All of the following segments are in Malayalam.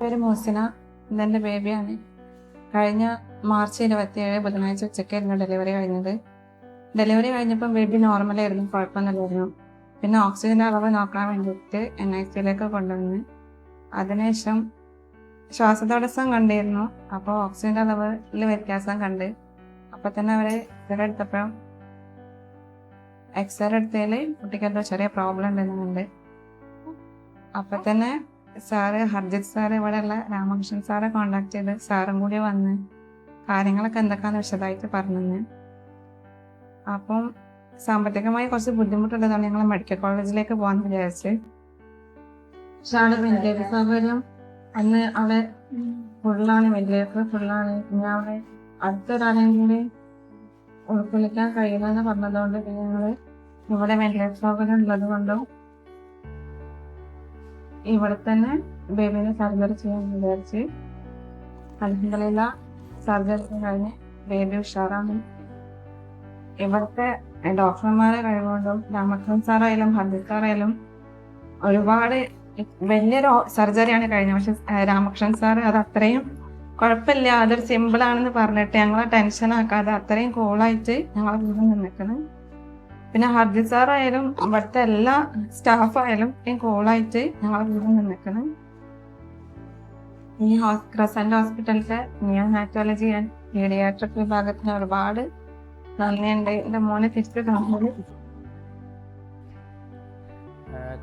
പേര് മോസിന ഇതെന്റെ ബേബിയാണ്. കഴിഞ്ഞ മാർച്ച് ഇരുപത്തിയേഴ് ബുധനാഴ്ച ഉച്ചയ്ക്കായിരുന്നു ഡെലിവറി കഴിഞ്ഞത്. ഡെലിവറി കഴിഞ്ഞപ്പോൾ ബേബി നോർമലായിരുന്നു കുഴപ്പമൊന്നുമില്ലായിരുന്നു. പിന്നെ ഓക്സിജന്റെ അളവ് നോക്കാൻ വേണ്ടിയിട്ട് എൻ ഐ സിയിലേക്ക് കൊണ്ടുവന്ന്. അതിനുശേഷം ശ്വാസതടസ്സം കണ്ടിരുന്നു. അപ്പോൾ ഓക്സിജന്റെ അളവിൽ വ്യത്യാസം കണ്ട്. അപ്പൊ തന്നെ അവരെ എക്സ്റേ എടുത്തപ്പോൾ എക്സ്റേ എടുത്തതിൽ കുട്ടിക്ക് എന്തോ ചെറിയ പ്രോബ്ലം ഉണ്ടെന്നുണ്ട് അപ്പൊ തന്നെ സാറ് ഹർജിത് സാറ് ഇവിടെയുള്ള രാമകൃഷ്ണൻ സാറെ കോണ്ടാക്ട് ചെയ്ത് സാറും കൂടി വന്ന് കാര്യങ്ങളൊക്കെ എന്തൊക്കെയാണെന്ന് വിശദമായിട്ട് പറഞ്ഞു അപ്പം സാമ്പത്തികമായി കുറച്ച് ബുദ്ധിമുട്ടുള്ളതാണ് ഞങ്ങൾ മെഡിക്കൽ കോളേജിലേക്ക് പോകാൻ വിചാരിച്ച്. പക്ഷെ അവിടെ വെന്റിലേറ്റർ സൗകര്യം അന്ന് അവിടെ ഫുള്ളാണ് വെന്റിലേറ്റർ ഫുള്ളാണ്. പിന്നെ അവിടെ അടുത്തൊരാളെയും കൂടി ഉൾക്കൊള്ളിക്കാൻ കഴിയില്ലെന്ന് പറഞ്ഞതുകൊണ്ട് പിന്നെ ഞങ്ങൾ ഇവിടെ വെന്റിലേറ്റർ സൗകര്യം ഉള്ളത് കൊണ്ടും ഇവിടെ തന്നെ ബേബിനെ സർജറി ചെയ്യാൻ വിചാരിച്ച്. അലഹമില്ല സർജറി കഴിഞ്ഞ് ബേബി ഉഷാറാണ്. ഇവിടുത്തെ ഡോക്ടർമാരെ കഴിവുകൊണ്ടും രാമകൃഷ്ണൻ സാറായാലും ഹർജിത് സാറായാലും ഒരുപാട് വലിയൊരു സർജറിയാണ് കഴിഞ്ഞത്. പക്ഷെ രാമകൃഷ്ണൻ സാറ് അത് അത്രയും കുഴപ്പമില്ല. അതൊരു സിമ്പിൾ ആണെന്ന് പറഞ്ഞിട്ട് ഞങ്ങളെ ടെൻഷൻ ആക്കാതെ അത്രയും കൂളായിട്ട് ഞങ്ങളെ വീട് നിന്നിക്കണം പിന്നെ ഹർജി സാറായാലും ഇവിടുത്തെ എല്ലാ സ്റ്റാഫായാലും ഈ കോളായിട്ട് ഞങ്ങളെ കൂടെ നിന്നിക്കണം ഈ ക്രസന്റ് ഹോസ്പിറ്റലിലെ നിയോനാറ്റോളജി ആൻഡ് പീഡിയാട്രിക് വിഭാഗത്തിന് ഒരുപാട് നന്ദിയുണ്ട്. എന്റെ മോനെ തിരിച്ചു കാണുന്നത്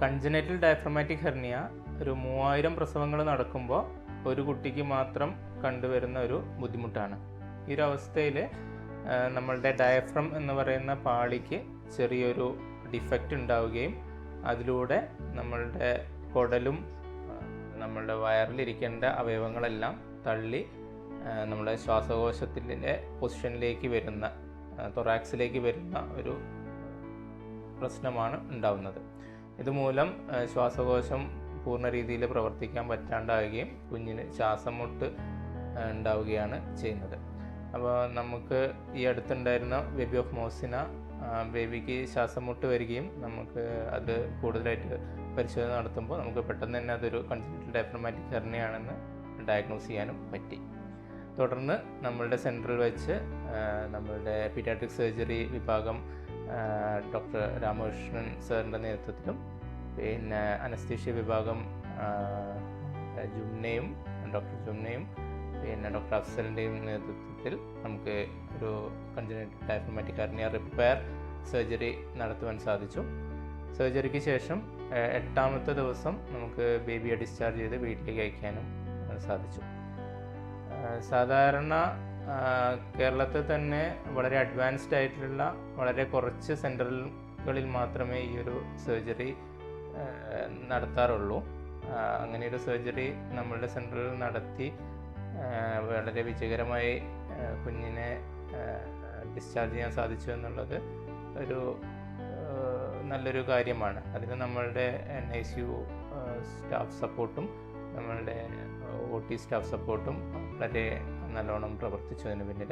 കൺജനേറ്റൽ ഡയഫ്രമാറ്റിക് ഹെർണിയ ഒരു മൂവായിരം പ്രസവങ്ങൾ നടക്കുമ്പോൾ ഒരു കുട്ടിക്ക് മാത്രം കണ്ടുവരുന്ന ഒരു ബുദ്ധിമുട്ടാണ്. ഈ ഒരു അവസ്ഥയിൽ നമ്മളുടെ ഡയഫ്രം എന്ന് പറയുന്ന പാളിക്ക് ചെറിയൊരു ഡിഫക്റ്റ് ഉണ്ടാവുകയും അതിലൂടെ നമ്മളുടെ കുടലും നമ്മളുടെ വയറിലിരിക്കേണ്ട അവയവങ്ങളെല്ലാം തള്ളി നമ്മുടെ ശ്വാസകോശത്തിന്റെ പൊസിഷനിലേക്ക് വരുന്ന തൊറാക്സിലേക്ക് വരുന്ന ഒരു പ്രശ്നമാണ് ഉണ്ടാവുന്നത്. ഇതുമൂലം ശ്വാസകോശം പൂർണ രീതിയിൽ പ്രവർത്തിക്കാൻ പറ്റാണ്ടാവുകയും കുഞ്ഞിന് ശ്വാസം മുട്ട് ഉണ്ടാവുകയാണ് ചെയ്യുന്നത്. അപ്പോൾ നമുക്ക് ഈ അടുത്തുണ്ടായിരുന്ന ബേബി ഓഫ് മോസിന ബേബിക്ക് ശ്വാസം മുട്ട് വരികയും നമുക്ക് അത് കൂടുതലായിട്ട് പരിശോധന നടത്തുമ്പോൾ നമുക്ക് പെട്ടെന്ന് തന്നെ അതൊരു കൺജനറ്റൽ ഡയഫ്രമാറ്റിക് ഹെർണിയാണെന്ന് ഡയഗ്നോസ് ചെയ്യാനും പറ്റി. തുടർന്ന് നമ്മളുടെ സെന്ററിൽ വെച്ച് നമ്മളുടെ പീഡിയാട്രിക് സർജറി വിഭാഗം ഡോക്ടർ രാമകൃഷ്ണൻ സാറിന്റെ നേതൃത്വത്തിലും പിന്നെ അനസ്തീഷ്യ വിഭാഗം ജുംനയും ഡോക്ടർ ജുംനയും പിന്നെ ഡോക്ടർ അഫ്സലിന്റെയും നേതൃത്വത്തിൽ നമുക്ക് ഒരു congenital diaphragmatic hernia repair surgery നടത്തുവാൻ സാധിച്ചു. സർജറിക്ക് ശേഷം എട്ടാമത്തെ ദിവസം നമുക്ക് ബേബിയെ ഡിസ്ചാർജ് ചെയ്ത് വീട്ടിലേക്ക് അയക്കാനും സാധിച്ചു. സാധാരണ കേരളത്തിൽ തന്നെ വളരെ അഡ്വാൻസ്ഡ് ആയിട്ടുള്ള വളരെ കുറച്ച് സെന്ററുകളിൽ മാത്രമേ ഈ ഒരു സർജറി നടത്താറുള്ളൂ. അങ്ങനെ സർജറി നമ്മളുടെ സെന്ററിൽ നടത്തി വളരെ വിജയകരമായി കുഞ്ഞിനെ ഡിസ്ചാർജ് ചെയ്യാൻ സാധിച്ചു എന്നുള്ളത് ഒരു നല്ലൊരു കാര്യമാണ്. അതിന് നമ്മളുടെ N I C U staff സപ്പോർട്ടും നമ്മളുടെ ഒ ടി സ്റ്റാഫ് സപ്പോർട്ടും വളരെ നല്ലോണം പ്രവർത്തിച്ചതിന് പിന്നിൽ